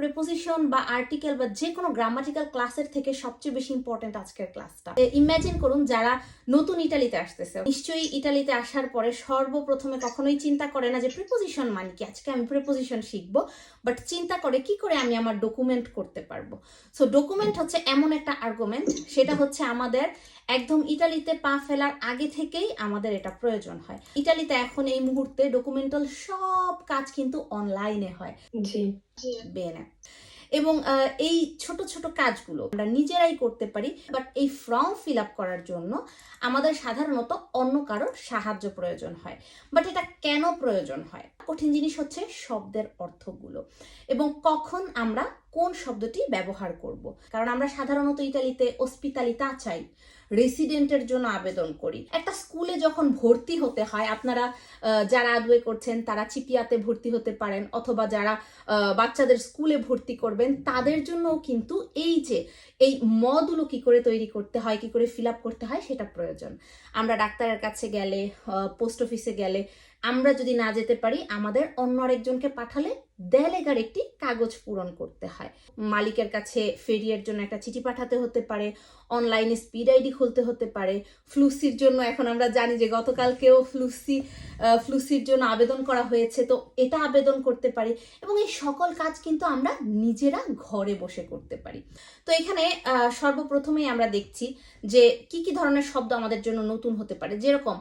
Preposition বা article বা যে কোনো গ্রামাটিক্যাল ক্লাসের থেকে সবচেয়ে বেশি ইম্পর্টেন্ট আজকের ক্লাসটা ইমাজিন করুন যারা নতুন ইটালিতে আসতেছে। নিশ্চয়ই ইটালিতে আসার পরে সর্বপ্রথমে কখনোই চিন্তা করে না যে প্রিপোজিশন মানে কি? আজকে আমি প্রিপোজিশন শিখব বাট চিন্তা করে কি করে আমি আমার ডকুমেন্ট করতে পারব? সো ডকুমেন্ট হচ্ছে এমন একটা আর্গুমেন্ট সেটা হচ্ছে আমাদের একদম ইটালিতে পা ফেলার আগে থেকেই আমাদের এটা প্রয়োজন হয়। ইটালিতে এখন এই মুহূর্তে ডকুমেন্টাল সব কাজ কিন্তু অনলাইনে হয়। জি। বেনে এবং এই ছোট ছোট কাজগুলো আমরা নিজেরাই করতে পারি বাট এই ফর্ম ফিল আপ করার জন্য আমাদের সাধারণত অন্য কারোর সাহায্য প্রয়োজন হয়। বাট এটা কেন প্রয়োজন হয়? কঠিন জিনিস হচ্ছে শব্দের অর্থগুলো। এবং কখন আমরা কোন শব্দটি ব্যবহার করব? কারণ আমরা সাধারণত ইতালিতে অস্পিতালিতা চাই রেসিডেন্টের জন্য আবেদন করি। একটা স্কুলে যখন ভর্তি হতে হয়, আপনারা যারা আদুয়ে করছেন, তারা চিপিয়াতে ভর্তি হতে পারেন, অথবা যারা বাচ্চাদের স্কুলে ভর্তি করবেন, তাদের জন্যও কিন্তু এই যে, এই মদগুলো কি করে তৈরি করতে হয়, কি করে ফিল আপ করতে হয়, সেটা প্রয়োজন। আমরা ডাক্তারের কাছে গেলে পোস্ট অফিসে গেলে আমরা যদি না যেতে পারি, আমাদের অন্য আরেকজনকে পাঠালে দেলেগার একটি কাগজ পূরণ করতে হয়। মালিকের কাছে ফেরিয়ার জন্য একটা চিঠি পাঠাতে হতে পারে অনলাইনে স্পিড আইডি খুলতে হতে পারে ফ্লুসির জন্য এখন আমরা জানি যে গতকালকেও ফ্লুসি ফ্লুসির জন্য আবেদন করা হয়েছে, তো এটা আবেদন করতে পারি এবং এই সকল কাজ কিন্তু আমরা নিজেরা ঘরে বসে করতে পারি। তো এখানে সর্বপ্রথমেই আমরা দেখছি যে কি কি ধরনের শব্দ আমাদের জন্য নতুন হতে পারে। যেরকম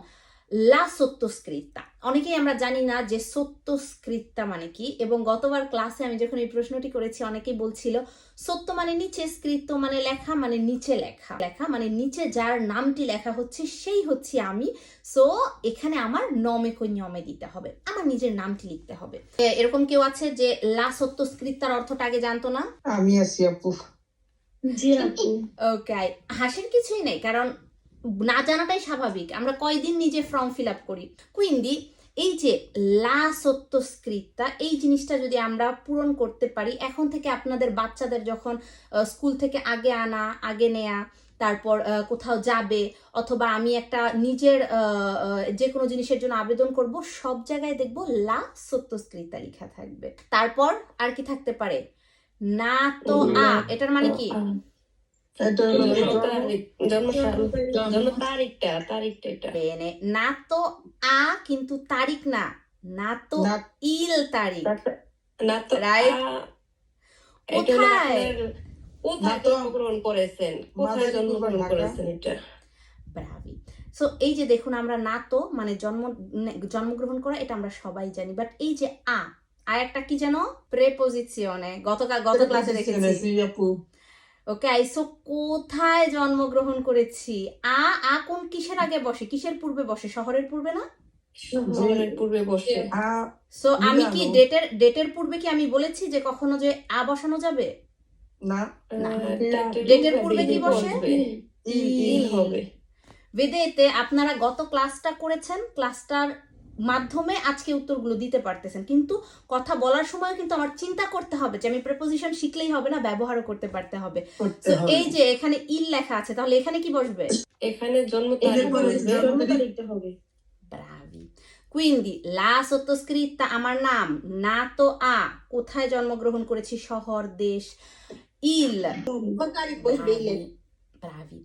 লা সত্যস্কৃতা অনেকেই আমরা জানি না যে সত্যস্কৃতা মানে কি এবং গতবার ক্লাসে আমি যখন এই প্রশ্নটি করেছি অনেকেই বলছিল সত্য মানে নিচে স্কৃত মানে লেখা মানে নিচে লেখা। লেখা মানে নিচে যার নামটি লেখা হচ্ছে সেই হচ্ছে আমি। সো এখানে আমার নমে কই নমে দিতে হবে। আমার নিজের নামটি লিখতে হবে। এরকম কেউ আছে যে লা সত্যস্কৃতার অর্থটা আগে জানতো না? আমি আছি আপু। জি আপু। ওকে হাসির কিছুই নেই কারণ না জানাটাই স্বাভাবিক। আমরা কয়দিন নিজে ফর্ম ফিল আপ করি? কুইন্দি এই যে লা সত্যস্কৃতা এই জিনিসটা যদি আমরা পূরণ করতে পারি এখন থেকে আপনাদের বাচ্চাদের যখন স্কুল থেকে আগে আনা আগে নেয়া তারপর কোথাও যাবে অথবা আমি একটা নিজের যে কোনো জিনিসের জন্য আবেদন করব সব জায়গায় দেখব লা সত্যস্কৃতা লেখা থাকবে। তারপর আর কি থাকতে পারে? না তো আ এটার মানে কি? না তো আ কিন্তু তারিখ না না তো না ইল তারিখ না তো Right? আ- কোথায়? কোথায় জন্মগ্রহণ করেছেন কোথায় জন্মগ্রহণ করেছেন এটা ব্রাভি সো এই যে দেখুন আমরা না তো মানে জন্ম জন্মগ্রহণ করা এটা আমরা সবাই জানি। বাট এই যে আ আর একটা কি যেন? প্রেপোজিশনে গতকাল গত ক্লাসে দেখেছি। ওকে আইসো কোথায় জন্মগ্রহণ করেছি? আ আ কোন কিসের আগে বসে? কিসের পূর্বে বসে? শহরের পূর্বে না? শহরের পূর্বে বসে। আ সো আমি কি ডেটের ডেটের পূর্বে কি আমি বলেছি যে কখনো যে আ বসানো যাবে? না। না। ডেটের পূর্বে কি বসে? হবে। বেদেতে আপনারা গত ক্লাসটা করেছেন? ক্লাসটার মাধ্যমে আজকে উত্তরগুলো দিতে পারতেছেন। কিন্তু কথা বলার সময় কিন্তু আমার চিন্তা করতে হবে যে আমি প্রেপোজিশন শিখলেই হবে না ব্যবহারও করতে পারতে হবে। তো এই যে এখানে ইল লেখা আছে তাহলে এখানে কি বসবে? এখানে জন্ম এদের তারিখ পরে বসবে। জন্ম তারিখ। হবে ব্রাভি কুইন্দি লা সত্যস্কৃতা আমার নাম না তো আ কোথায় জন্মগ্রহণ করেছি শহর দেশ ইল। ব্রাভি।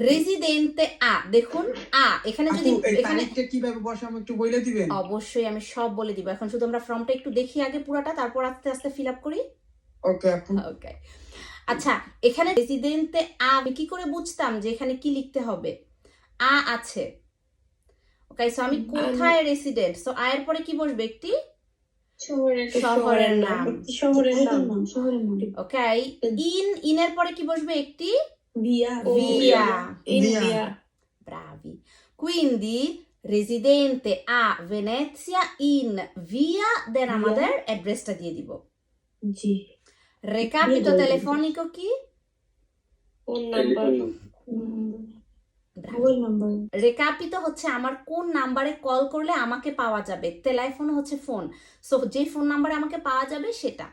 রেজিডেন্তে আ দেখুন আ এখানে যদি এখানে কীভাবে বসাবো একটু বলে দিবেন? অবশ্যই আমি সব বলে দিব। এখন শুধু আমরা ফর্মটা একটু দেখি আগে পুরাটা তারপর আস্তে আস্তে ফিল আপ করি। ওকে ওকে আচ্ছা এখানে রেসিডেন্টে আ আমি কি করে বুঝতাম যে এখানে কি লিখতে হবে? আ আছে। ওকে সো আমি কোথায় রেসিডেন্ট সো আয়ের পরে কি বসবে একটি? শহরের নাম। শহরের নাম। ওকে ইন ইনের পরে কি বসবে একটি? ভিয়া Villa India bravi. Quindi residente a Venezia in via then আমাদের অ্যাড্রেসটা দিয়ে দিব জি রেকাপিটো দিয়ে দেবো। টেলিফোনিকো কি ফোন নাম্বার রেকাপিতো হচ্ছে আমার কোন নাম্বারে কল করলে আমাকে পাওয়া যাবে টেলিফোন হচ্ছে ফোন সো যে ফোন নাম্বারে আমাকে পাওয়া যাবে সেটা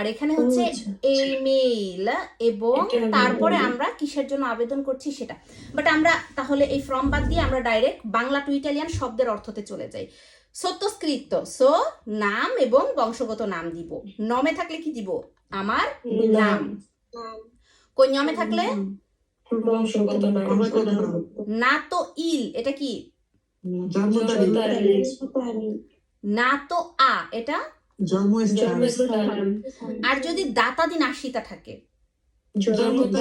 আর এখানে হচ্ছে ইমেইল এবং তারপরে আমরা কিসের জন্য আবেদন করছি সেটা। বাট আমরা তাহলে এই ফর্ম বাদ দিয়ে আমরা ডাইরেক্ট বাংলা টু ইটালিয়ান শব্দের অর্থতে চলে যাই। সত্যস্কৃত সো নাম এবং বংশগত নাম দিব। নমে থাকলে কি দিব? আমার নাম। কন্যমে থাকলে? বংশগত না তো ইল এটা কি? না তো আ এটা আর যদি দাতাদিন আশিতা থাকে? জন্ম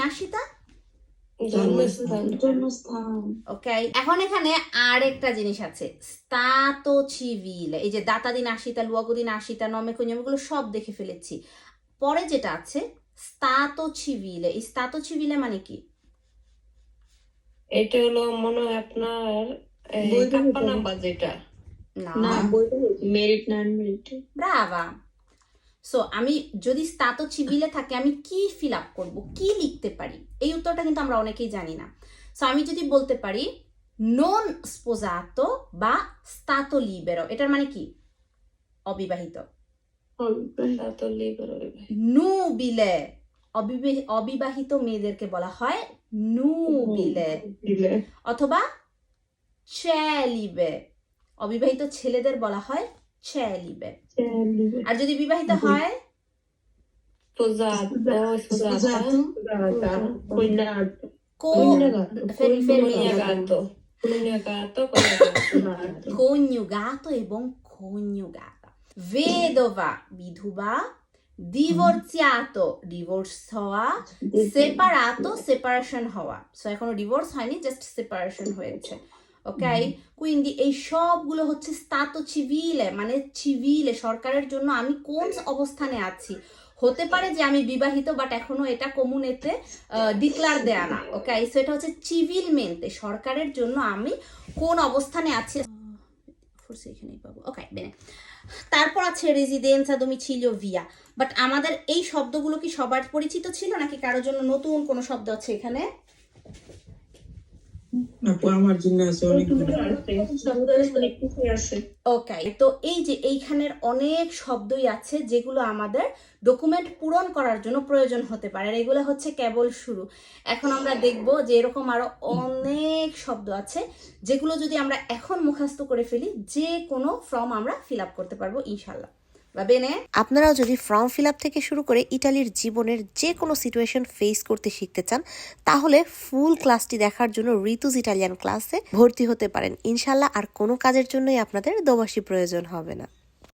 আশিতা ওকে এখন এখানে আর একটা জিনিস আছে। স্তাতো চিভিল এই যে দাতাদিন আশিতা লুয়াগদিন আশিতা নমে কুঞ্জমগুলো সব দেখে ফেলেছি। পরে যেটা আছে স্তাতো চিভিলে এই স্তাতো চিভিলে মানে কি? এটা হলো মনে হয় আপনার যেটা। না। মেরিট নন মেরিট ব্রাভা। সো আমি যদি স্তাতো চিভিলে থাকে আমি কি ফিল আপ করব? কি লিখতে পারি? এই উত্তরটা কিন্তু আমরা অনেকেই জানি না। সো আমি যদি বলতে পারি নন স্পোজাতো বা স্তাতো লিবেরো এটার মানে কি? অবিবাহিত। নুবিলে অবিবাহিত। মেয়েদেরকে বলা হয় নুবিলে অথবা চ্যালিবে অবিবাহিত ছেলেদের বলা হয় চ্যালিবে আর যদি বিবাহিত হয়? coniugato, এবং coniugata vedova বিধবা divorziato ডিভোর্স হওয়া সেপারাতো সেপারেশন হওয়া। সো এখনও ডিভোর্স হয়নি জাস্ট সেপারেশন হয়েছে। ওকে কুইন্দি এই সবগুলো হচ্ছে স্তাতো চিভিলে মানে চিভিলে সরকারের জন্য আমি কোন অবস্থানে আছি? হতে পারে যে আমি বিবাহিত বাট এখনও এটা কমুনেতে ডিক্লার দেয়া না ওকে সো এটা হচ্ছে চিভিল মেনতে সরকারের জন্য আমি কোন অবস্থানে আছি? এখানেই পাবো। ওকে বেনে তারপর আছে রেজিডেন্সা তুমি ছিল ভিয়া বাট আমাদের এই শব্দগুলো কি সবার পরিচিত ছিল নাকি কারোর জন্য নতুন কোনো শব্দ আছে এখানে? আপু আমার জন্য আছে অনেকগুলো ওকে তো এই যে এইখানের অনেক শব্দই আছে যেগুলো আমাদের ডকুমেন্ট পূরণ করার জন্য প্রয়োজন হতে পারে আর এগুলো হচ্ছে কেবল শুরু। এখন আমরা দেখব যে এরকম আরও অনেক শব্দ আছে যেগুলো যদি আমরা এখন মুখস্থ করে ফেলি যে কোনো ফর্ম আমরা ফিল আপ করতে পারব ইনশাল্লাহ বা বেনে আপনারাও যদি ফর্ম ফিল আপ থেকে শুরু করে ইটালির জীবনের যে কোনো সিচুয়েশন ফেস করতে শিখতে চান, তাহলে ফুল ক্লাসটি দেখার জন্য ঋতুজ ইটালিয়ান ক্লাসে ভর্তি হতে পারেন। ইনশাল্লাহ আর কোনো কাজের জন্যই আপনাদের দোবাসী প্রয়োজন হবে না।